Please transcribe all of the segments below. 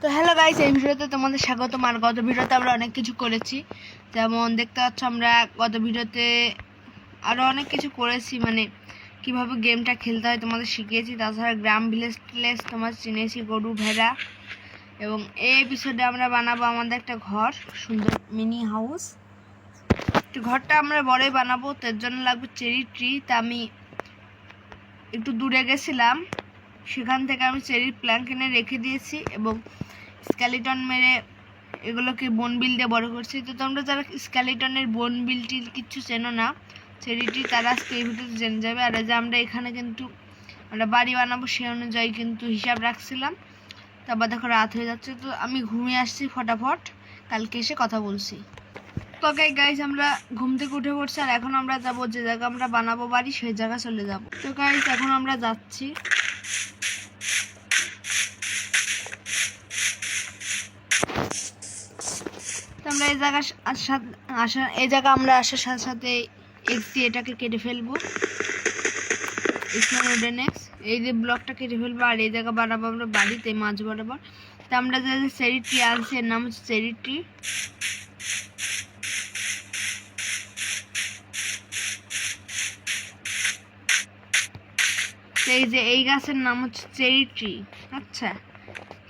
তো hello guys এই ভিডিওতে তোমাদের স্বাগত আর গত ভিডিওতে আমরা অনেক কিছু করেছি। যেমন দেখতে পাচ্ছ আমরা গত ভিডিওতে আরও অনেক কিছু করেছি। মানে কীভাবে গেমটা খেলতে হয় তোমাদের শিখিয়েছি। তাছাড়া গ্রাম ভিলেজ টিলেজ তোমার চিনেছি, গরু, ভেড়া। এবং এই এপিসোডে আমরা বানাবো আমাদের একটা ঘর, সুন্দর মিনি হাউস তো ঘরটা আমরা বড়ই বানাবো। তার জন্য লাগবে চেরি ট্রি তা আমি একটু দূরে গেছিলাম। সেখান থেকে আমি চেরির প্ল্যান কিনে রেখে দিয়েছি এবং স্ক্যালিটন মেরে এগুলোকে বন বিল দিয়ে বড় করছি। তো তোমরা যারা স্ক্যালিটনের বন বিলটি কিচ্ছু চেনো না, চেরিটি তারা আজকে এই ভিডিওতে জেনে যাবে। আর যে আমরা এখানে কিন্তু আমরা বাড়ি বানাবো সেই অনুযায়ী কিন্তু হিসাব রাখছিলাম। তারপর দেখো রাত হয়ে যাচ্ছে, তো আমি ঘুমিয়ে আসছি ফটাফট। কালকে এসে কথা বলছি। তো গাইজ আমরা ঘুম থেকে উঠে পড়ছি আর এখন আমরা যাব যে জায়গা আমরা বানাবো বাড়ি, সেই জায়গা চলে যাব। তো গাইজ এখন আমরা যাচ্ছি। আমরা এই জায়গা আসা এই জায়গা আমরা আসার সাথে সাথে দিয়ে এটাকে কেটে ফেলব। এক্স এই যে ব্লকটা কেটে ফেলব আর এই জায়গা বানাবো আমরা বাড়িতে, মাছ বরাবর তো আমরা যে চেরি ট্রি এর নাম হচ্ছে চেরি ট্রি এই যে এই গাছের নাম হচ্ছে চেরি ট্রি আচ্ছা।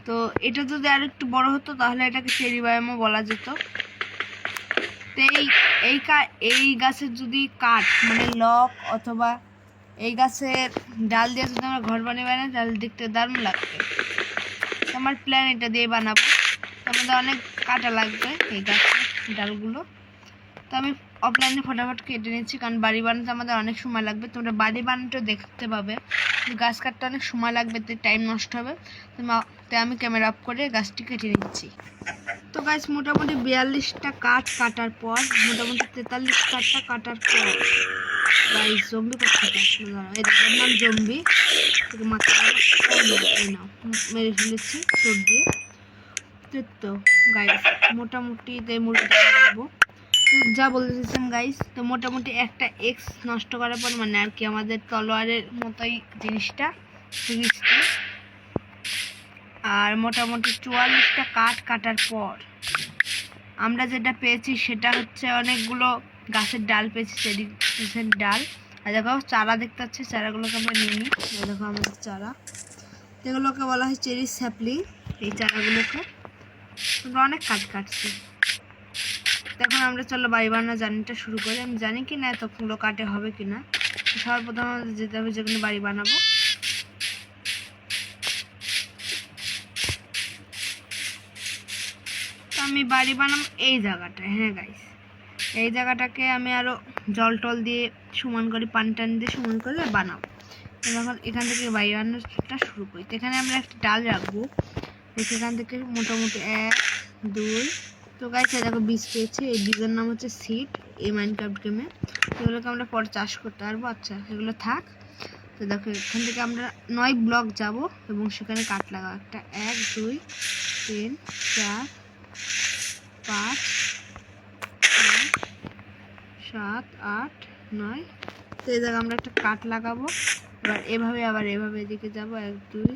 তো এটা যদি আর একটু বড় হতো, তাহলে এটাকে চেরি বায়ামও বলা যেত। তো এই এই এই গাছের যদি কাঠ মানে লক অথবা এই গাছের ডাল দিয়ে যদি আমরা ঘর বানিয়ে বানাই, তাহলে দেখতে দারুণ লাগবে। আমার প্ল্যান এটা দিয়ে বানাবো। আমাদের অনেক কাটা লাগবে এই গাছের ডালগুলো। তো আমি অফলাইনে ফটাফট কেটে নিচ্ছি, কারণ বাড়ি বানাতে আমাদের অনেক সময় লাগবে। তোমরা বাড়ি বানাতেও দেখতে পাবে। গাছ কাটতে অনেক সময় লাগবে টাইম নষ্ট হবে। তাই আমি ক্যামেরা অফ করে গাছটি কেটে নিচ্ছি। তো গাছ মোটামুটি বিয়াল্লিশটা কাঠ কাটার পর, মোটামুটি তেতাল্লিশ কাঠটা কাটার পর গাইস জম্বি দেখেন নাম জম্বি মেরে ফেলেছি চোখ দিয়ে। তো গাইস মোটামুটি মুরগিটা লাগাবো যা বলতেছিলাম গাইস তো মোটামুটি একটা এক্স নষ্ট করার পর মানে আর কি আমাদের তলোয়ারের মতোই জিনিসটা। আর মোটামুটি চুয়াল্লিশটা কাঠ কাটার পর আমরা যেটা পেয়েছি সেটা হচ্ছে অনেকগুলো গাছের ডাল পেয়েছি গাছের ডাল। আর দেখো, চারা দেখতে পাচ্ছি, চারাগুলোকে আমরা নিয়ে নিই। দেখো আমাদের চারা। এগুলোকে বলা হয় চেরি স্যাপলি, এই চারাগুলোকে। আমরা অনেক কাঠ কাটছি। এখন আমরা চলো বাড়ি বানানোর জার্নিটা শুরু করি। আমি জানি কি না এতগুলো কাটে হবে কি না সর্বপ্রথম আমাদের যেতে হবে যেখানে বাড়ি বানাবো। আমি বাড়ি বানাবো এই জায়গাটায় হ্যাঁ গাইস এই জায়গাটাকে আমি আরও জল টল দিয়ে সমান করে, পানি টানি দিয়ে সমান করে বানাবো। এখন এখান থেকে বাড়ি বানানোটা শুরু করি। তো এখানে আমরা একটা ডাল রাখব। সেখান থেকে মোটামুটি এক, দুই, তো গাইছে দেখো বীজ পেয়েছে। এই বীজের নাম হচ্ছে সিড এই মাইনক্রাফট গেমে এগুলোকে আমরা পরে চাষ করতে পারব। আচ্ছা এগুলো থাক। তো দেখো, এখান থেকে আমরা নয় ব্লক যাব এবং সেখানে কাঠ লাগাবো। একটা, এক, দুই, তিন, চার পাঁচ, সাত, আট, নয়। তো এই জায়গায় আমরা একটা কাঠ লাগাবো। এবার এভাবে, আবার এভাবে এদিকে যাব। এক, দুই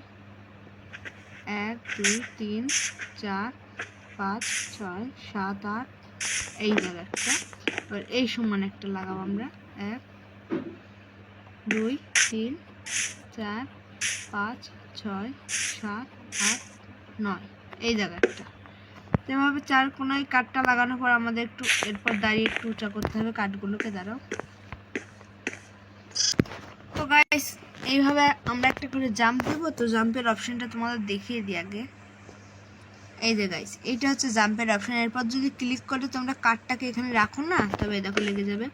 এক, দুই, তিন, চার, পাঁচ, ছয়, সাত, আট। এই জায়গায় একটা। এবার এই সমান একটা লাগাবো আমরা। এক, দুই, তিন, চার, পাঁচ, ছয়, সাত, আট, নয়। এই জায়গা একটা এভাবে চার কোনায় কাঠটা লাগানোর পর আমাদের একটু, এরপর দাঁড়িয়ে একটু উঁচা করতে হবে কাঠগুলোকে, দাঁড়াও। তো গাইস এইভাবে আমরা একটা করে জাম্প দেবো। তো জাম্পের অপশনটা তোমাদের দেখিয়ে দিই আগে। এই যে গাইস এইটা হচ্ছে জাম্পের অপশন এরপর যদি ক্লিক করে তোমরা কার্ডটাকে এখানে রাখো না, তবে দেখো লেগে যাবে।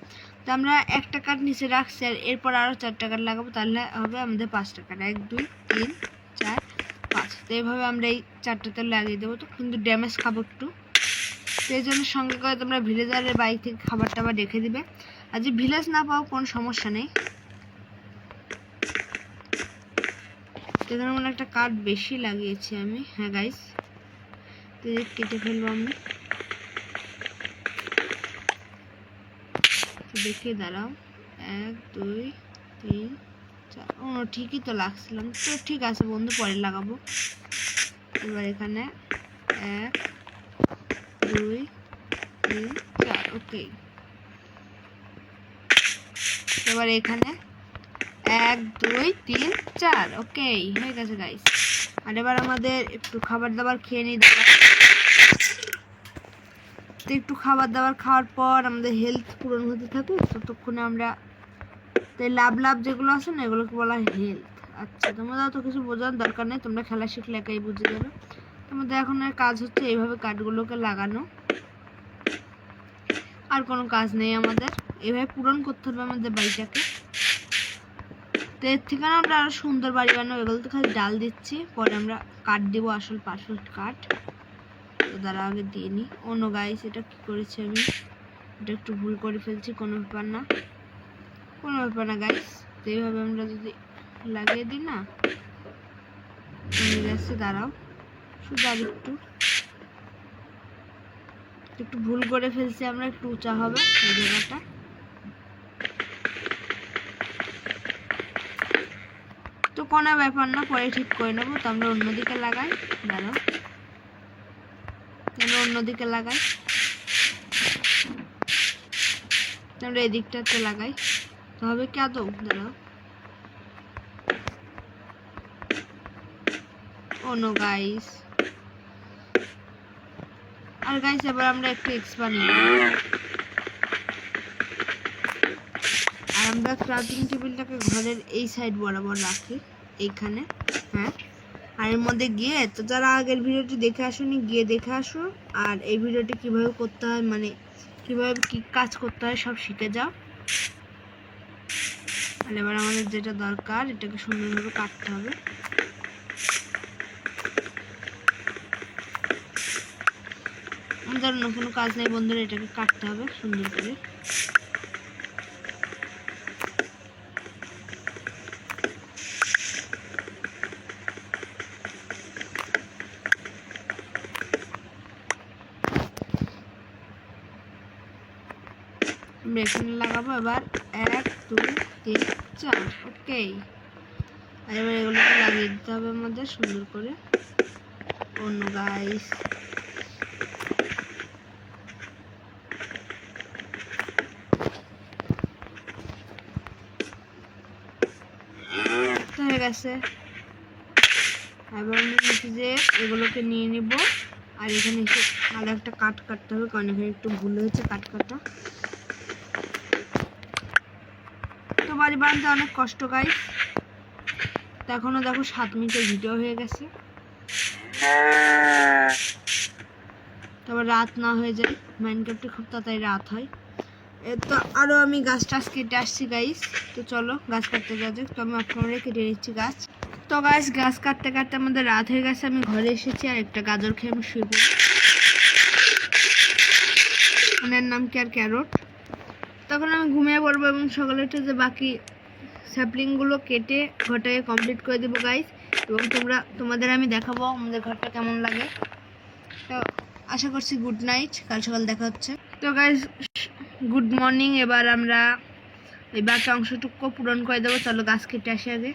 তো আমরা একটা কার্ড নিচে রাখছি আর এরপর আরও চারটা কার্ড লাগাবো, তাহলে হবে আমাদের পাঁচটা কার্ড এক, দুই, তিন তো এইভাবে আমরা এই চারটাতে লাগিয়ে দেবো। তো কিন্তু ড্যামেজ খাব একটু। তো এই জন্য সঙ্গে করে তোমরা ভিলেজারের বাইক থেকে খাবার টাবার রেখে দিবে। আর যে ভিলেজ না পাও, কোনো সমস্যা নেই। তো এখানে একটা কাঠ বেশি লাগিয়েছি আমি। হ্যাঁ গাইস তো কেটে ফেলব আমি। দেখে দাঁড়াও। এক, দুই, তিন। ঠিকই তো লাগছিলাম। তো ঠিক আছে বন্ধু, পরে লাগাবো। এবার এখানে এক, দুই, তিন, চার, ওকে। এবার এখানে এক, দুই, তিন, চার, ওকে, হয়ে গেছে গাইস আর এবার আমাদের একটু খাবার দাবার খেয়ে নিই তো একটু খাবার দাবার খাওয়ার পর আমাদের হেলথ পূরণ হতে থাকে ততক্ষণে আমরা তো এই লাভ লাভ যেগুলো আছে না, এগুলোকে বলা হয় হেলথ আচ্ছা তোমাদের তো কিছু বোঝার দরকার নেই, তোমরা খেলা শিখলে একাই বুঝে যাবে। তোমাদের এখন কাজ হচ্ছে এইভাবে কাঠগুলোকে লাগানো। আর কোনো কাজ নেই আমাদের। এভাবে পূরণ করতে হবে আমাদের বাড়িটাকে। তো এর থেকে আমরা আরও সুন্দর বাড়ি বানাবো। এগুলো তো খালি ডাল দিচ্ছি, পরে আমরা কাঠ দেবো, আসল পার্সল কাঠ। তো তারা আগে দিয়ে নিই অন্য গাইস এটা কি করেছি আমি? এটা একটু ভুল করে ফেলছি, কোনো ব্যাপার না। কোনো ব্যাপার না গাইস এইভাবে আমরা যদি লাগিয়ে দিই না যাচ্ছে দাঁড়াও। শুধু আর একটু। একটু ভুল করে ফেলছি আমরা, একটু উঁচা হবে এই জায়গাটা। তো কোনো ব্যাপার না, পরে ঠিক করে নেব। তো আমরা অন্যদিকে লাগাই। দাঁড়াও। আমরা অন্যদিকে লাগাই। আমরা এদিকটাতে লাগাই। তো হবে কি আদৌ নো গাইস আর গাইস এবার আমরা একটু এক্সপান্ড আর আমরা ক্রাফটিং টেবিলটাকে ঘরের এই সাইড বরাবর রাখি এইখানে হ্যাঁ? আর এর মধ্যে গিয়ে তো যারা আগের ভিডিওটি দেখে আসোনি, গিয়ে দেখে আসো। আর এই ভিডিওটি কীভাবে করতে হয় মানে কীভাবে কি কাজ করতে হয়, সব শিখে যাও। এবার আমাদের যেটা দরকার, এটাকে সুন্দরভাবে কাটতে হবে। আমাদের অন্য কোনো কাজ নেই বন্ধুরা, এটাকে কাটতে হবে সুন্দর করে। আমরা এখানে লাগাবো এবার। এক, দুই, তিন, চার ওকে এবার এগুলোকে লাগিয়ে দিতে হবে আমাদের সুন্দর করে। অন্য গাইস হয়ে গেছে। এবার আমি যে, এগুলোকে নিয়ে নিব। আর এখানে এসে আর একটা কাট কাটতে হবে, কারণ এখানে একটু ভুল হয়েছে কাট কাটা। বাড়ি বানাতে অনেক কষ্ট গাই। তো এখনও দেখো সাত মিনিটের ভিডিও হয়ে গেছে। তারপর রাত না হয়ে যায় মাইনক্রাফটে খুব তাড়াতাড়ি রাত হয়। তো আরও আমি গাছ টাছ কেটে আসছি গাইস তো চলো গাছ কাটতে যাওয়া যাক। তো আমি আপনারা কেটে নিচ্ছি গাছ। তো গাছ গাছ কাটতে কাটতে আমাদের রাত হয়ে গেছে, আমি ঘরে এসেছি আর একটা গাজর খেয়ে আমি শুয়ে পড়ি। ওনার নাম কি আর ক্যারট? তখন আমি ঘুমিয়ে পড়ব এবং সকালে উঠে যে বাকি স্যাপলিংগুলো কেটে ঘরটাকে কমপ্লিট করে দেবো গাইস এবং তোমরা, তোমাদের আমি দেখাবো আমাদের ঘরটা কেমন লাগে। তো আশা করছি গুড নাইট কাল সকাল দেখা হচ্ছে। তো গাইস গুড মর্নিং এবার আমরা ওই বাকি অংশটুকু পূরণ করে দেবো। চলো গাছ কেটে আসি আগে।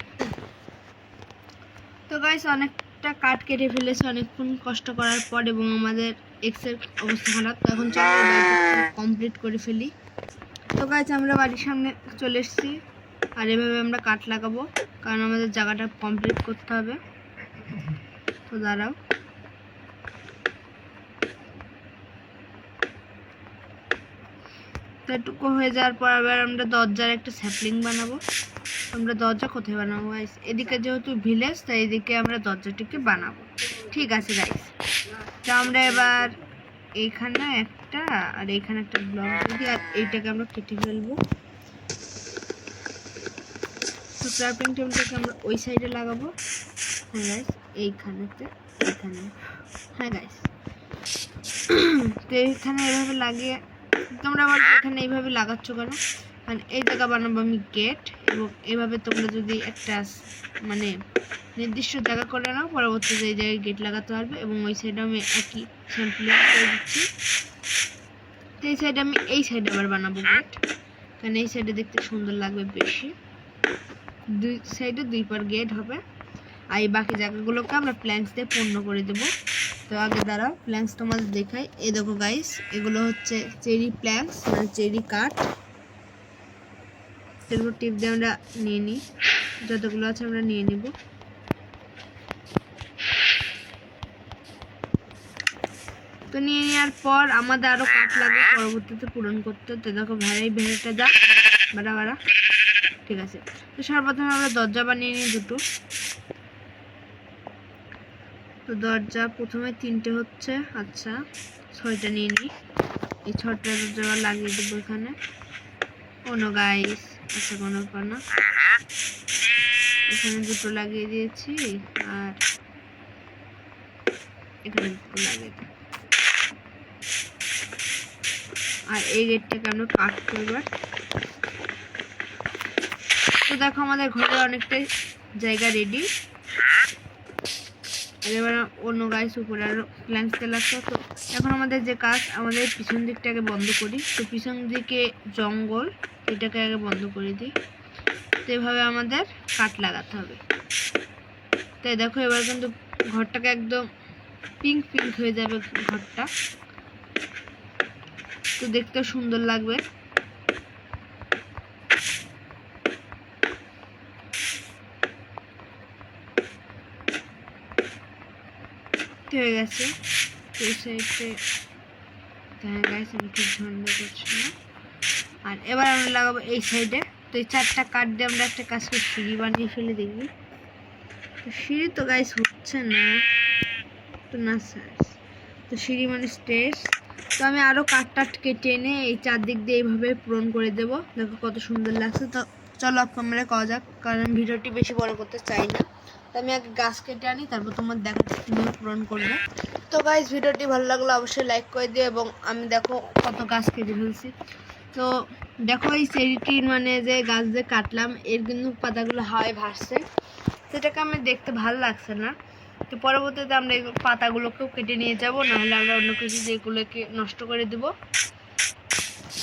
তো গাইস অনেকটা কাঠ কেটে ফেলেছে অনেকক্ষণ কষ্ট করার পর এবং আমাদের এক্সের অবস্থা খারাপ। তো এখন চলো কমপ্লিট করে ফেলি। তো গাইস আমরা বাড়ির সামনে চলে এসেছি। আর এভাবে আমরা কাঠ লাগাবো, কারণ আমাদের জায়গাটা কমপ্লিট করতে হবে। তো দাঁড়াও। তো এটুকু হয়ে যাওয়ার পর আবার আমরা দরজার একটা স্যাপলিং বানাবো। আমরা দরজা কোথায় বানাবো গাইস এদিকে যেহেতু ভিলেজ তাই এদিকে আমরা দরজাটিকে বানাবো। ঠিক আছে গাইস তো আমরা এবার এইখানে একটা, আর এইখানে একটা ব্লক দিই আর এইটাকে আমরা কেটে ফেলব। তো ক্রাফটিং টেবিলটাকে আমরা ওই সাইডে লাগাবো। হ্যাঁ গাইস এইখানেতে, এইখানে। হ্যাঁ গাইস তো এইখানে এভাবে লাগিয়ে, তোমরা আবার এখানে এইভাবে লাগাচ্ছ কেন? মানে এই জায়গা বানাবো আমি গেট এবং এভাবে তোমরা যদি একটা মানে নির্দিষ্ট জায়গা করে নাও, পরবর্তীতে এই জায়গায় গেট লাগাতে পারবে এবং ওই সাইডে আমি একই স্যাম্পল করে দিচ্ছি। তো এই সাইডে আমি এই সাইডে আবার বানাবো গেট কারণ এই সাইডে দেখতে সুন্দর লাগবে বেশি। দুই সাইডে দুই পার গেট হবে। আর এই বাকি জায়গাগুলোকে আমরা প্ল্যাঙ্কস দিয়ে পূর্ণ করে দেবো। তো আগে দাঁড়াও প্ল্যাঙ্কস তোমাদের দেখাই। এ দেখো গাইস এগুলো হচ্ছে চেরি প্ল্যাঙ্কস মানে চেরি কাঠ। সেগুলো টিপ দিয়ে আমরা নিয়ে নিই। যতগুলো আছে আমরা নিয়ে নিব। তো নিয়ে নেওয়ার পর আমাদের আরও কাঠ লাগবে পরবর্তীতে পূরণ করতে। তো দেখো ভাড়াই ভেড়াটা যা। বাড়া বাড়া ঠিক আছে। তো সর্বপ্রথমে আমরা দরজা বানিয়ে নিই দুটো। তো দরজা প্রথমে তিনটে হচ্ছে। আচ্ছা ছয়টা নিয়ে নিই। এই ছটা দরজা লাগিয়ে দেবো এখানে। কোনো গাইস আচ্ছা কোনো ব্যাপার না এখানে দুটো লাগিয়ে দিয়েছি আর এখানে দুটো লাগিয়ে আর এই গেটটাকে আমরা কাটবো এবার তো দেখো আমাদের ঘরে অনেকটাই জায়গা রেডি এবার অন্য গাছ উপরে আরও প্ল্যান্স লাগতো তো এখন আমাদের যে কাজ, আমাদের পিছন দিকটাকে বন্ধ করি। তো পিছন দিকে জঙ্গল। এটাকে আগে বন্ধ করে দিই। তো এভাবে আমাদের কাঠ লাগাতে হবে। তাই দেখো এবার কিন্তু ঘরটাকে একদম পিঙ্ক পিঙ্ক হয়ে যাবে ঘরটা। তো দেখতে সুন্দর লাগবে। হয়ে গেছে। এই সাইডে হ্যাঁ গাইস আমি আর এবার আমরা লাগাবো এই সাইডে। তো এই চারটা কাঠ দিয়ে আমরা একটা কাজ করে সিঁড়ি বানিয়ে ফেলে দেখি তো সিঁড়ি তো গাইস হচ্ছে না। তো না স্যার তো সিঁড়ি মানে স্টেজ তো আমি আরও কাঠ টাট কেটে এনে এই চারদিক দিয়ে এইভাবে পূরণ করে দেব। দেখো কত সুন্দর লাগছে। তো চলো আপ ক্যামেরা করা যাক, কারণ ভিডিওটি বেশি বড় করতে চাই না। তো আমি আগে গাছ কেটে আনি, তারপর তোমার দেখাচ্ছি কীভাবে পূরণ করবে। তো গাইজ ভিডিওটি ভালো লাগল অবশ্যই লাইক করে দিও এবং আমি দেখো কত গাছ কেটে ফেলছি। তো দেখো এই চেরিটির মানে যে গাছ যে কাটলাম, এর কিন্তু পাতাগুলো হাওয়ায় ভাসছে। সেটাকে আমি দেখতে ভালো লাগছে না। তো পরবর্তীতে আমরা এই পাতাগুলোকেও কেটে নিয়ে যাব, নাহলে আমরা অন্য কিছু যেগুলোকে নষ্ট করে দেবো।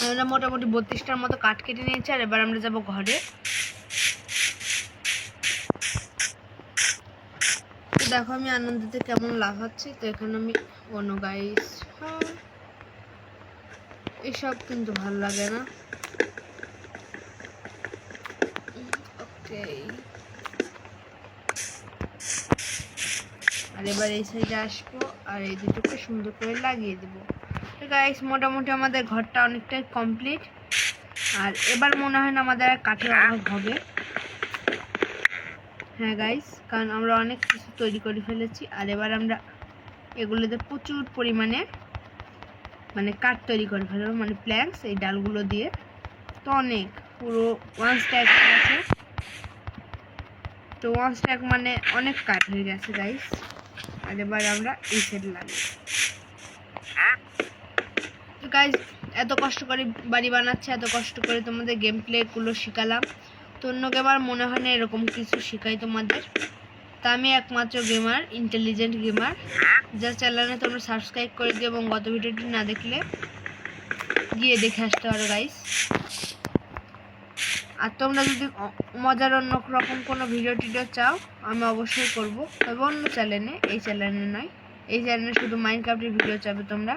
আমরা মোটামুটি বত্রিশটার মতো কাঠ কেটে নিয়েছি, আর এবার আমরা যাব ঘরে। দেখো আমি আনন্দতে কেমন লাফাচ্ছি তো এখানে আমি অন্য গাইস এসব কিন্তু ভালো লাগে না। আর এবার এই সাইডে আসব, আর এই দুটোকে সুন্দর করে লাগিয়ে দেবো। গাইস মোটামুটি আমাদের ঘরটা অনেকটাই কমপ্লিট আর এবার মনে হয় না আমাদের আর কাঠের অভাব হবে। হ্যাঁ গাইস কারণ আমরা অনেক কিছু তৈরি করে ফেলেছি, আর এবার আমরা এগুলোতে প্রচুর পরিমাণে মানে কাঠ তৈরি করে ফেলব মানে প্ল্যাঙ্কস এই ডালগুলো দিয়ে। তো অনেক, পুরো ওয়ান স্ট্যাক আছে। তো ওয়ান স্ট্যাক মানে অনেক কাঠ হয়ে গেছে গাইস আর এবার আমরা এই সেট লাগি তো গাইস এত কষ্ট করে বাড়ি বানাচ্ছে, এত কষ্ট করে তোমাদের গেম প্লেগুলো শিখালাম। তো অন্য গেমার মনে হয় না এরকম কিছু শেখাই তোমাদের। তা আমি একমাত্র গেমার ইন্টেলিজেন্ট গেমার যা চ্যানেলে তোমরা সাবস্ক্রাইব করে দিও এবং গত ভিডিওটি না দেখলে গিয়ে দেখে আসতে পারো গাইস আর তোমরা যদি মজার অন্য রকম কোনো ভিডিও টিডিও চাও, আমি অবশ্যই করব। তবে অন্য চ্যানেলে এই চ্যানেলে নয়। এই চ্যানেলে শুধু মাইনক্রাফটের ভিডিও চাবে তোমরা।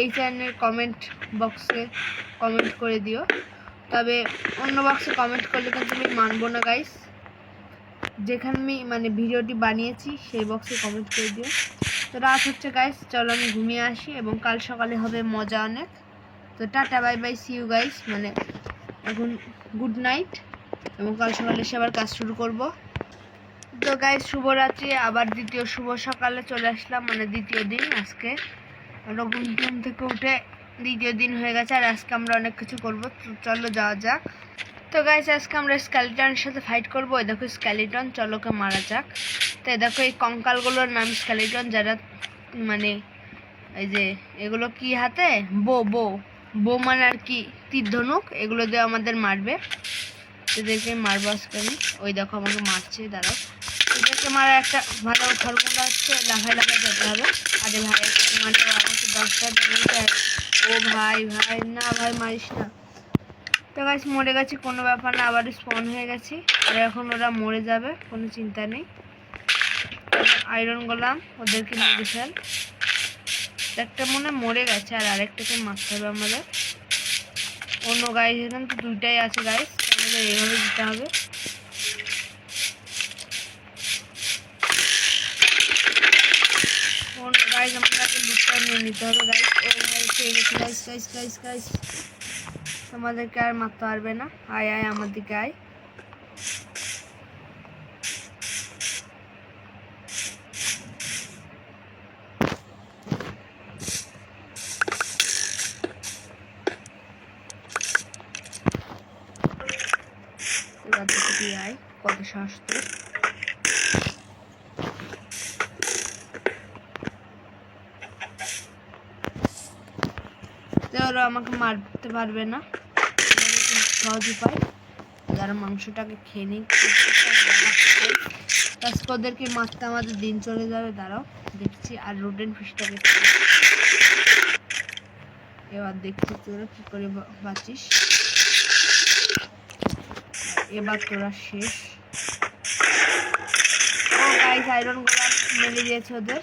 এই চ্যানেলের কমেন্ট বক্সে কমেন্ট করে দিও। তবে অন্য বক্সে কমেন্ট করলে কিন্তু আমি মানবো না গাইস যেখানে আমি মানে ভিডিওটি বানিয়েছি, সেই বক্সে কমেন্ট করে দিও। তো রাত হচ্ছে গাইস চলো আমি ঘুমিয়ে আসি এবং কাল সকালে হবে মজা অনেক। তো tata bye bye see you guys মানে এখন গুড নাইট এবং কাল সকালে এসে আবার কাজ শুরু করব। তো গাইস শুভরাত্রি। আবার দ্বিতীয় শুভ সকালে চলে আসলাম মানে দ্বিতীয় দিন আজকে। আমরা ঘুম থেকে উঠে দ্বিতীয় দিন হয়ে গেছে, আর আজকে আমরা অনেক কিছু করব। চলো যাওয়া যাক। তো গাইস আজকে আমরা স্ক্যালিটনের সাথে ফাইট করব। এই দেখো স্ক্যালিটন চলোকে মারা যাক। তো এই দেখো এই কঙ্কালগুলোর নাম স্ক্যালিটন যারা মানে এই যে এগুলো কি হাতে? বো বো। বো মানে আর কি তীর ধনুক এগুলো দিয়ে আমাদের মারবে। এদেরকে মারবো আজকে আমি। ওই দেখো আমাকে মারছে, দাঁড়াও। এদেরকে মারা একটা ভালো ফর্মুলা হচ্ছে, লাফায় লাফায় যেতে হবে। আরে ভাই মানে আমাকে দশটা ও ভাই ভাই, না ভাই, মারিস না। তো গাছ মরে গেছি, কোনো ব্যাপার না, আবার স্পন হয়ে গেছি। আর এখন ওরা মরে যাবে, কোনো চিন্তা নেই। আয়রন গোলাম ওদেরকে ফেল একটা মনে মরে গেছে, আর আরেকটাকে মারতে হবে আমাদের। অন্য গাইজ এখানে তো দুইটাই আছে গাইজ আমাদের এইভাবে দিতে হবে। অন্য গাইজ আমাদেরকে লুকটা নিয়ে নিতে হবে গাইজ ও গাইজ গাইজ গাইজ গাইজ আমাদেরকে আর মারতে পারবে না। আয় আয় আমার দিকে আয়। ওরা আমাকে মারতে পারবে না। সহজ উপায় যারা মাংসটাকে খেয়ে নিই ওদেরকে মারতে আমাদের দিন চলে যাবে, দাঁড়াও, দেখছি। আর রোডেন ফিশটাকে এবার দেখছি তোরা কী করে বাঁচিস। এবার তোরা শেষ। আয়রন গোলাম মেরে দিয়েছে ওদের।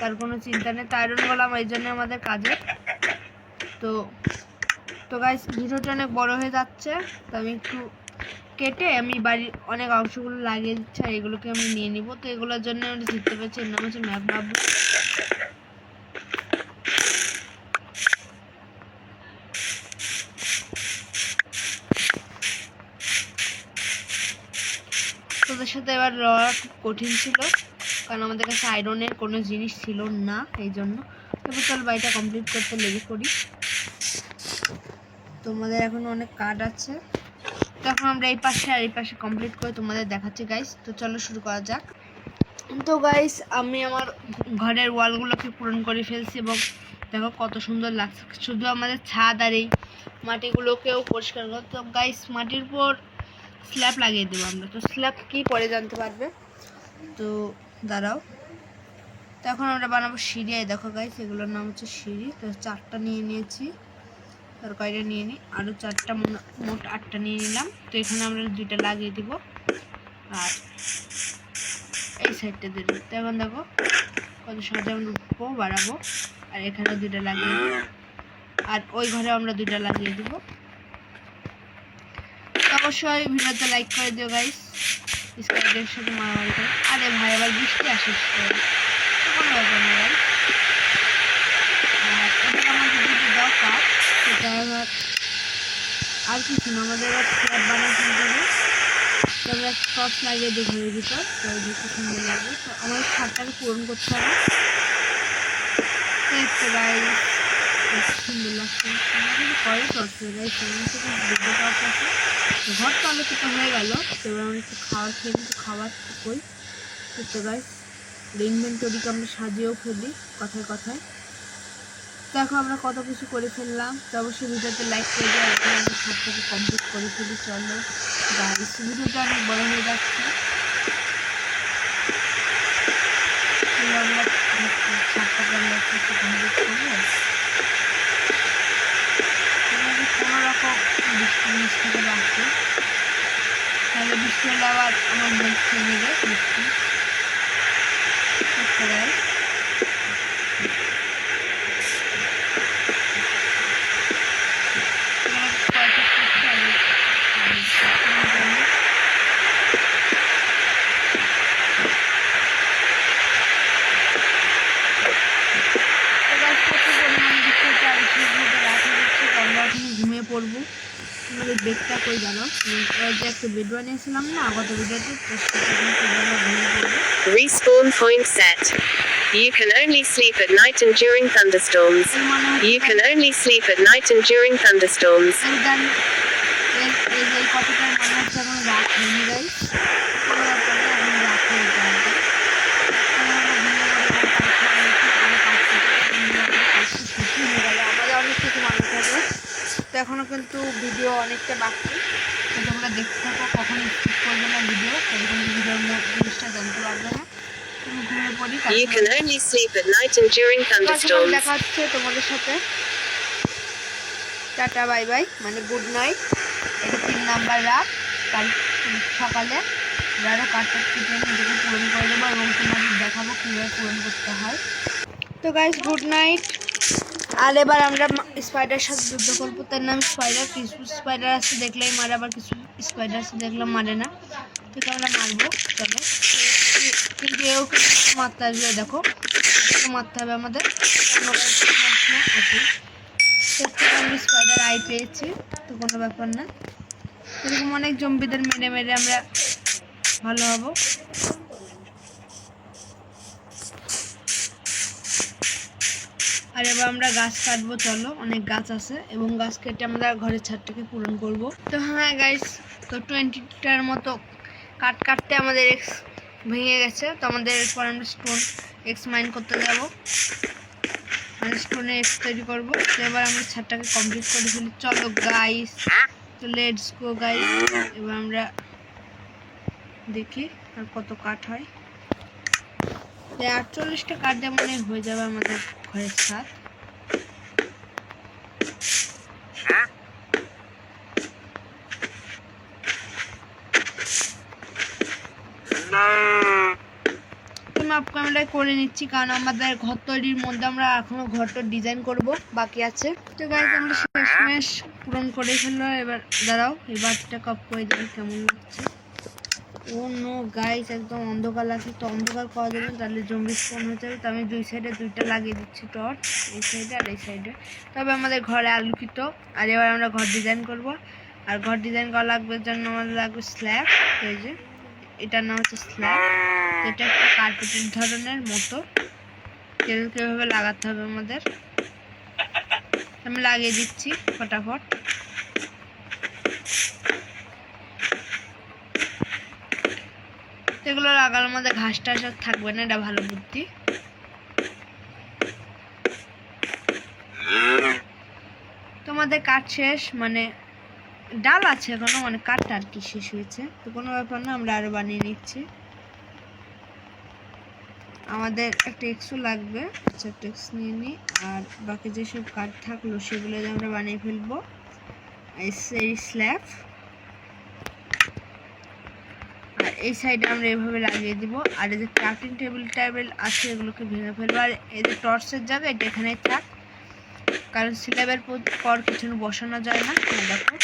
তার কোনো চিন্তা নেই, তো আয়রন গোলাম এই জন্য আমাদের কাজে তো তো গাইস ভিডিওটা অনেক বড় হয়ে যাচ্ছে, তো আমি একটু কেটে আমি বাড়ির অনেক অংশগুলো লাগিয়ে দিচ্ছি আর এগুলোকে আমি নিয়ে নিব। তো এগুলোর জন্য আমি জিততে পেরেছি এর নাম হচ্ছে ম্যাপ বাবু। তোদের সাথে এবার লড়া খুব কঠিন ছিল, কারণ আমাদের কাছে আয়রনের কোনো জিনিস ছিল না এই জন্য তবে চল বাড়িটা কমপ্লিট করতে লেগে পড়ি। তোমাদের এখন অনেক কার্ড আছে। তো এখন আমরা এই পাশে আর এই পাশে কমপ্লিট করে তোমাদের দেখাচ্ছি গাইস তো চলো শুরু করা যাক। তো গাইস আমি আমার ঘরের ওয়ালগুলোকে পূরণ করে ফেলছি এবং দেখো কত সুন্দর লাগছে। শুধু আমাদের ছাদ আর এই মাটিগুলোকেও পরিষ্কার করো। তো গাইস মাটির উপর স্ল্যাব লাগিয়ে দেবো আমরা। তো স্ল্যাব কি পরে জানতে পারবে? তো, দাঁড়াও। তো এখন আমরা বানাবো সিঁড়ি। দেখো গাইস এগুলোর নাম হচ্ছে সিঁড়ি। তো, চারটা নিয়ে নিয়েছি। তরকারিটা নিয়ে নিই। আরও চারটা মোট- আটটা নিয়ে নিলাম। তো এখানে আমরা দুইটা লাগিয়ে দিব। আর এই সাইডটা দিয়ে দেবো। এখন দেখো কত সহজে আমরা উঠবো, বাড়াবো। আর এখানে দুইটা লাগিয়ে দিব। আর ওই ঘরে আমরা দুইটা লাগিয়ে দিব। অবশ্যই ভিডিওতে লাইক করে দিও গাইস স্কাইডের সাথে মারামারি করে। আরে ভাই, আবার বৃষ্টি আসিস কোনো ব্যাপার না গাইস আর এটা আমাদের দুটো দরকার সেটা এবার আর কিছু না, আমাদের স্ল্যাব বানাতে হবে তো আমরা টর্চ লাগিয়ে দিই ঘরের ভিতর তো দেখতে সুন্দর লাগবে তো আমাদের ছাদটাকে পূরণ করতে হবে। একটু সুন্দর লাগছে। আমরা পরে টর্চ সেখান থেকে আছে ঘর তো আলোচিত হয়ে গেল এবার আমরা একটু খাওয়ার খেয়ে কিন্তু খাবার কই। তো গাইস ইনভেন্টরিকে আমরা সাজিয়েও ফেলি, কথায় কথায়। দেখো আমরা কত কিছু করে ফেললাম। তো অবশ্যই ভিডিওতে লাইক করে দিও এখন আমরা সব কমপ্লিট করে ফেলি, চলো। গাইস ভিডিওটা অনেক বড় হয়ে যাচ্ছে। আমরা থেকে তাহলে বৃষ্টি হলে আবার আমার মুখ খেয়ে নেবে বৃষ্টি। ওই যে একটা বেড বানিয়েছিলাম না গত ভিডিওতে তো সেটা কিন্তু আমরা ঘুমিয়ে পড়বো Respawn point set. You can only sleep at night and during thunderstorms. এর মানে হচ্ছে You can only sleep at night and during thunderstorms. এই গান এই এই যে এই কথাটার মানে হচ্ছে এখন রাত হয়নি গাই পরে এখন রাত হয়ে যাবে আমাদের অনেক কিছু মানুষ হবে তো এখনও কিন্তু ভিডিও অনেকটা বাকি তো তোমরা দেখতে থাকো কখন স্কিপ করবে না ভিডিও কিন্তু ভিডিওর জিনিসটা জানতে পারবে না। তুমি ঘুমিয়ে পড়ি কালকে You can only sleep at night and during thunderstorms. দেখা হচ্ছে তোমাদের সাথে। Tata bye bye. মানে গুড নাইট এটা তিন নাম্বার রাত। কাল সকালে আরও কাঠটা কেটে নিজেকে পূরণ করে দেবো এবং তোমাদের দেখাবো কীভাবে পূরণ করতে হয়। তো গাইস গুড নাইট আর এবার আমরা স্পাইডার সাথে যুদ্ধ করব। তার নাম স্পাইডার কিছু স্পাইডার আছে দেখলেই মারে, আবার কিছু স্পাইডার আছে দেখলে মারে না। ঠিক আমরা মারবো, চলো। কিন্তু এও কিন্তু মারতে আসবে, দেখো। মারতে হবে আমাদের। আমরা স্পাইডার আই পেয়েছি, তো কোনো ব্যাপার না। এরকম অনেক জম্বিদের মেরে মেরে আমরা ভালো হব। আর এবার আমরা গাছ কাটবো, চলো, অনেক গাছ আছে এবং গাছ কেটে আমরা ঘরের ছাদটাকে পূরণ করব। তো হ্যাঁ গাইস তো টোয়েন্টিটার মতো কাট কাটতে আমাদের এক্স ভেঙে গেছে, তো আমাদের এরপর আমরা স্টোন এক্স মাইন করতে যাব। মানে স্টোনে এক্স তৈরি করব। তো এবার আমরা ছাদটাকে কমপ্লিট করে ফেলি। চলো গাইস তো লেটস গো গাইস এবার আমরা দেখি আর কত কাঠ হয়। আটচল্লিশটা কাঠ দিয়ে মনে হয়ে যাবে আমাদের ঘরের ছাদ। আমি ক্যামেরায় করে নিচ্ছি কারণ আমাদের ঘর তৈরির মধ্যে আমরা এখনও ঘরটা ডিজাইন করব বাকি আছে। তো গাইজ আমরা শেষমেশ পূরণ করে ফেলল এবার দাঁড়াও এই বাতিটা কপ করে দিই কেমন লাগছে? নো গাইস একদম অন্ধকার লাগছে। তো অন্ধকার করা যাবে তাহলে জম্বি স্পন হয়ে যাবে তো আমি দুই সাইডে দুইটা লাগিয়ে দিচ্ছি টর্চ, এই সাইডে আর এই সাইডে তবে আমাদের ঘরে আলোকিত। আর এবার আমরা ঘর ডিজাইন করব। আর ঘর ডিজাইন করা লাগবে জন্য আমাদের লাগবে স্ল্যাব এই যে, এটার নাম হচ্ছে স্ল্যাব এটা একটা কার্পেটের ধরনের মতো। এভাবে লাগাতে হবে আমাদের? আমি লাগিয়ে দিচ্ছি, ফটাফট। এগুলো লাগানোর মধ্যে ঘাস টাস আর থাকবে না, এটা ভালো বুদ্ধি। তোমাদের কাঠ শেষ? মানে ডাল আছে এখনও মানে কাঠটা আর কি শেষ হয়েছে। তো কোনো ব্যাপার না, আমরা আরও বানিয়ে নিচ্ছি। আমাদের একটা এক্সও লাগবে আচ্ছা একটা নিয়ে নিই আর বাকি যেসব কাঠ থাকল, সেগুলো আমরা বানিয়ে ফেলব, এই স্ল্যাব আর এই সাইডে আমরা এভাবে লাগিয়ে দিব। আর এই যে ক্রাফটিং টেবিল টাইবেল আছে, এগুলোকে ভেঙে ফেলব। আর এই যে টর্চের জায়গা, এটা এখানেই থাক। কারণ স্ল্যাবের পর কিছু বসানো যায় না দেখো।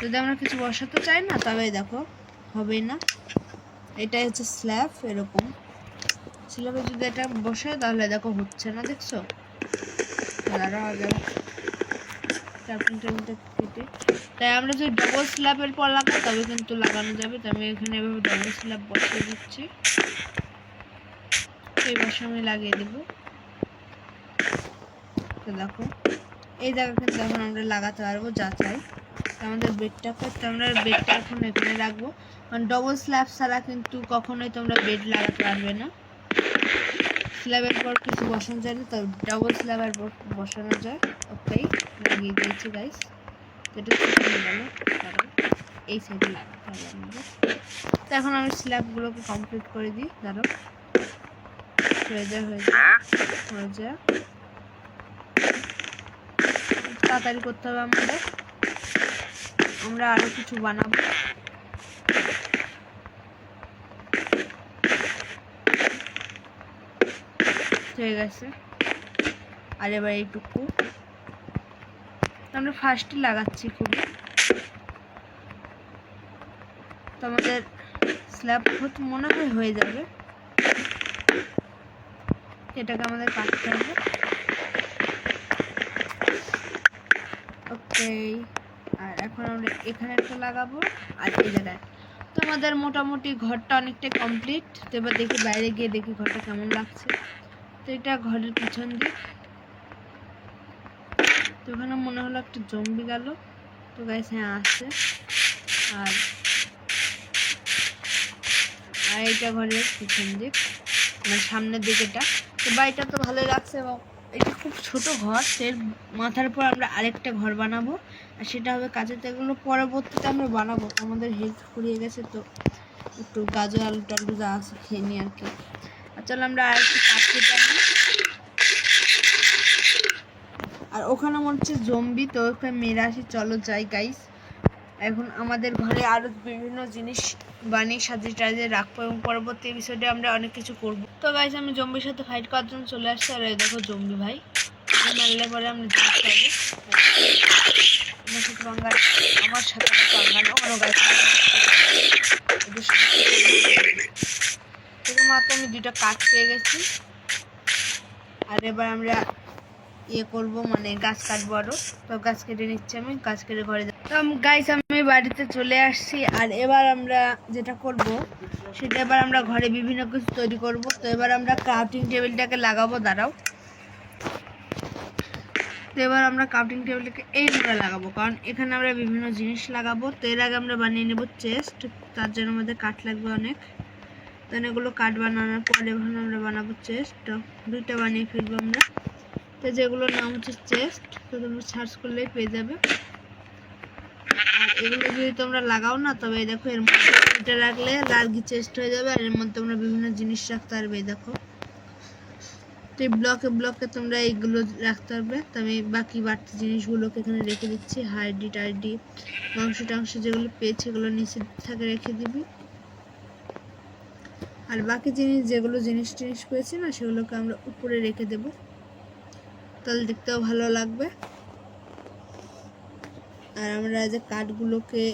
যদি আমরা কিছু বসাতে চাই না তবে দেখো, হবেই না। এটাই হচ্ছে স্ল্যাব এরকম। স্ল্যাবে যদি এটা বসে তাহলে দেখো হচ্ছে না, দেখছ? দাঁড়া ক্রাফটিং টেবিলটা কেটে। তাই আমরা যদি ডবল স্ল্যাবের পর লাগাই তবে কিন্তু লাগানো যাবে। তো আমি এখানে এভাবে ডবল স্ল্যাব বসিয়ে দিচ্ছি। এই বসে আমি লাগিয়ে দেব। তো দেখো, এই জায়গা কিন্তু এখন আমরা লাগাতে পারব যা চাই। আমাদের বেডটা করতে আমরা বেডটা এখন এখানে রাখব। কারণ ডবল স্ল্যাব ছাড়া কিন্তু কখনোই তোমরা বেড লাগাতে পারবে না। স্ল্যাবের পর কিছু বসানো যায় না, তো ডবল স্ল্যাবের বসানো যায়। ওকেই লাগিয়ে দিয়েছি গাইস যেটা শুকিয়ে গেল। কারণ এই সাইডে লাগাতে হবে তো এখন আমি স্ল্যাবগুলোকে কমপ্লিট করে দিই। ধরো হয়ে যায় হয়ে যায় হয়ে যায় তাড়াতাড়ি করতে হবে আমাদের। আমরা আরও কিছু বানাবো। হয়ে গেছে আর এবার এইটুকু। আমরা ফার্স্টে লাগাচ্ছি খুবই। তো আমাদের স্ল্যাব মনে হয় হয়ে যাবে। এটাকে আমাদের কাটতে হবে। ওকে আর এখন আমরা এখানে একটা লাগাবো। আর এই জায়গায় তো আমাদের মোটামুটি ঘরটা অনেকটা কমপ্লিট তো এবার দেখি বাইরে গিয়ে দেখি ঘরটা কেমন লাগছে। তো এটা ঘরের পিছন দিক তো ওখানে মনে হলো একটা জম্বি গেল। তো গাইস হ্যাঁ আসছে আর আর এইটা ঘরের পিছন দিক মানে সামনের দিক এটা তো বাড়িটা তো ভালোই লাগছে এবং এটা খুব ছোট ঘর এর মাথার উপর আমরা আরেকটা ঘর বানাবো। আর সেটা হবে কাঁচের এগুলো পরবর্তীতে আমরা বানাবো। আমাদের হেলথ ফুরিয়ে গেছে, তো একটু গাজর, আলু, টালু যা আছে খেয়ে নিই আর কি। আর চলো আমরা আর একটু কাঠ কেটে আনি আর ওখানে মনে হচ্ছে জম্বি তো ওখানে মেরে আসি, চলো যাই গাইস এখন আমাদের ঘরে আরও বিভিন্ন জিনিস বানিয়ে সাজিয়ে টাজিয়ে রাখব এবং পরবর্তী এপিসোডে আমরা অনেক কিছু করব। তো গাইজ আমি জম্বির সাথে ফাইট করার জন্য চলে আসছি। আর দেখো জম্বি ভাই। মারলে পরে আমরা আমার সাথে আমার শুধুমাত্র আমি দুটো কাঠ পেয়ে গেছি। আর এবার আমরা ইয়ে করব মানে গাছ কাটবো আরও। তো গাছ কেটে নিচ্ছি আমি, গাছ কেটে ঘরে গাইস আমি বাড়িতে চলে আসছি, আর এবার আমরা যেটা করব, সেটা এবার আমরা ঘরে বিভিন্ন কিছু তৈরি করব। তো এবার আমরা ক্রাফটিং টেবিলটাকে লাগাবো, দাঁড়াও। তো এবার আমরা ক্রাফটিং টেবিলটাকে এইভাবে লাগাবো, কারণ এখানে আমরা বিভিন্ন জিনিস লাগাবো। তো এর আগে আমরা বানিয়ে নেব চেস্ট তার জন্য আমাদের কাঠ লাগবে অনেক। তো এগুলো কাঠ বানানোর পরে আমরা বানাবো চেস্ট দুইটা বানিয়ে ফেলব আমরা। তো যেগুলোর নাম হচ্ছে চেস্ট, তো তোমরা সার্চ করলেই পেয়ে যাবে। আর এগুলো যদি তোমরা লাগাও না, তবে দেখো, এর মধ্যে এটা রাখলে লার্গি চেস্ট হয়ে যাবে, আর এর মধ্যে তোমরা বিভিন্ন জিনিস রাখতে পারবে দেখো। তো ব্লকে ব্লকে তোমরা এইগুলো রাখতে পারবে। তো আমি বাকি বাড়তি জিনিসগুলোকে এখানে রেখে দিচ্ছি হাড্ডি টাড্ডি মাংস টাংস যেগুলো পেয়েছে এগুলো নিচে থাকে রেখে দিবি। আর বাকি জিনিস, যেগুলো জিনিস টিনিস পেয়েছে না, সেগুলোকে আমরা উপরে রেখে দেব। তাহলে দেখতেও ভালো লাগবে। আর আমরা যে কাঠগুলোকে,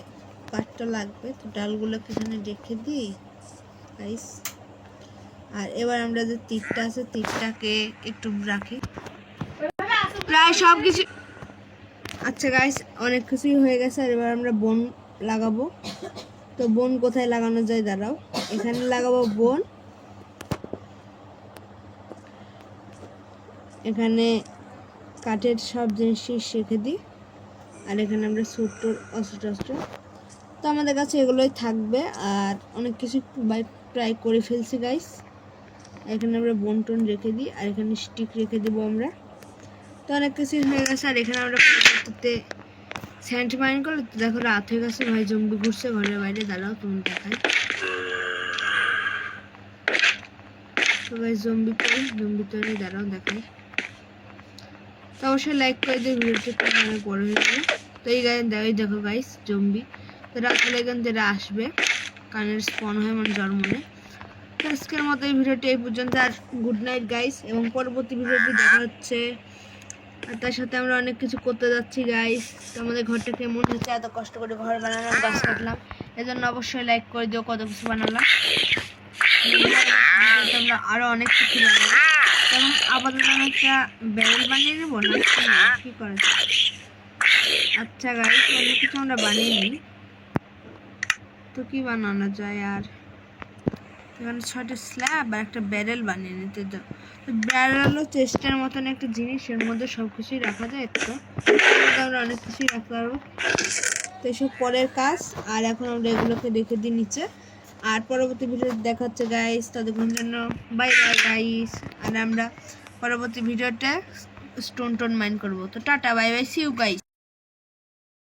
কাঠটা লাগবে, তো ডালগুলোকে এখানে রেখে দিই গাইস আর এবার আমরা যে তীরটা আছে, তীরটাকে একটু রাখি। প্রায় সব কিছু আচ্ছা গাইস অনেক কিছুই হয়ে গেছে। আর এবার আমরা বন লাগাবো। তো বোন কোথায় লাগানো যায়, দাঁড়াও। এখানে লাগাবো বোন। এখানে কাঠের সব জিনিসই শেখে দিই। আর এখানে আমরা ছোট্ট অস্ত্র টস্ত্র। তো আমাদের কাছে এগুলোই থাকবে। আর অনেক কিছু ট্রাই করে ফেলছি গাইস এখানে আমরা বোন টোন রেখে দিই। আর এখানে স্টিক রেখে দেবো আমরা। তো অনেক কিছুই হয়ে গেছে। আর এখানে আমরা স্যান্ড মাইন করলে তো দেখো রাত হয়ে গেছে। ভাই জম্বি ঘুরছে, ঘরের বাইরে দাঁড়াও তুমি দেখাই। তো ভাই জম্বি করি জম্বি তৈরি, দাঁড়াও, দেখাই। তো অবশ্যই লাইক করে দিয়ে ভিডিওটি অনেক বড় হয়ে তো এই গায়ে এই দেখো গাইস জম্বি। তো রাত হলে এখান থেকে আসবে কানের স্পন হয় মানে জন্ম নেয় তো আজকের মতো এই ভিডিওটি এই পর্যন্ত, আর গুড নাইট গাইস এবং পরবর্তী ভিডিওটি দেখা হচ্ছে। আর তার সাথে আমরা অনেক কিছু করতে যাচ্ছি গাইস তো আমাদের ঘরটা কেমন হচ্ছে, এত কষ্ট করে ঘর বানালাম, গাছ কাটলাম। এজন্য অবশ্যই লাইক করে দিও, কত কিছু বানালাম। আমরা আরও অনেক কিছু বানাবো। এবং আপাতত আমি একটা ব্যারেল বানিয়ে নেব না? কি- করা? আচ্ছা গাইস অনেক কিছু আমরা বানিয়ে নিই। তো কি বানানো যায় আর? এখানে ছয়টা স্ল্যাব আর একটা ব্যারেল বানিয়ে নিতে তো ব্যারেলও চেস্টের মতন একটা জিনিস, এর মধ্যে সব কিছুই রাখা যায় তো? আমরা অনেক কিছুই রাখতে পারব। তো এসব পরের কাজ, আর এখন আমরা এগুলোকে রেখে দিই নিচে। আর পরবর্তী ভিডিও দেখাচ্ছে গাইস ততক্ষণ জন্য বাই বাই গাইস আর আমরা পরবর্তী ভিডিওতে স্টোন টোন মাইন্ড করব। তো tata bye bye see you guys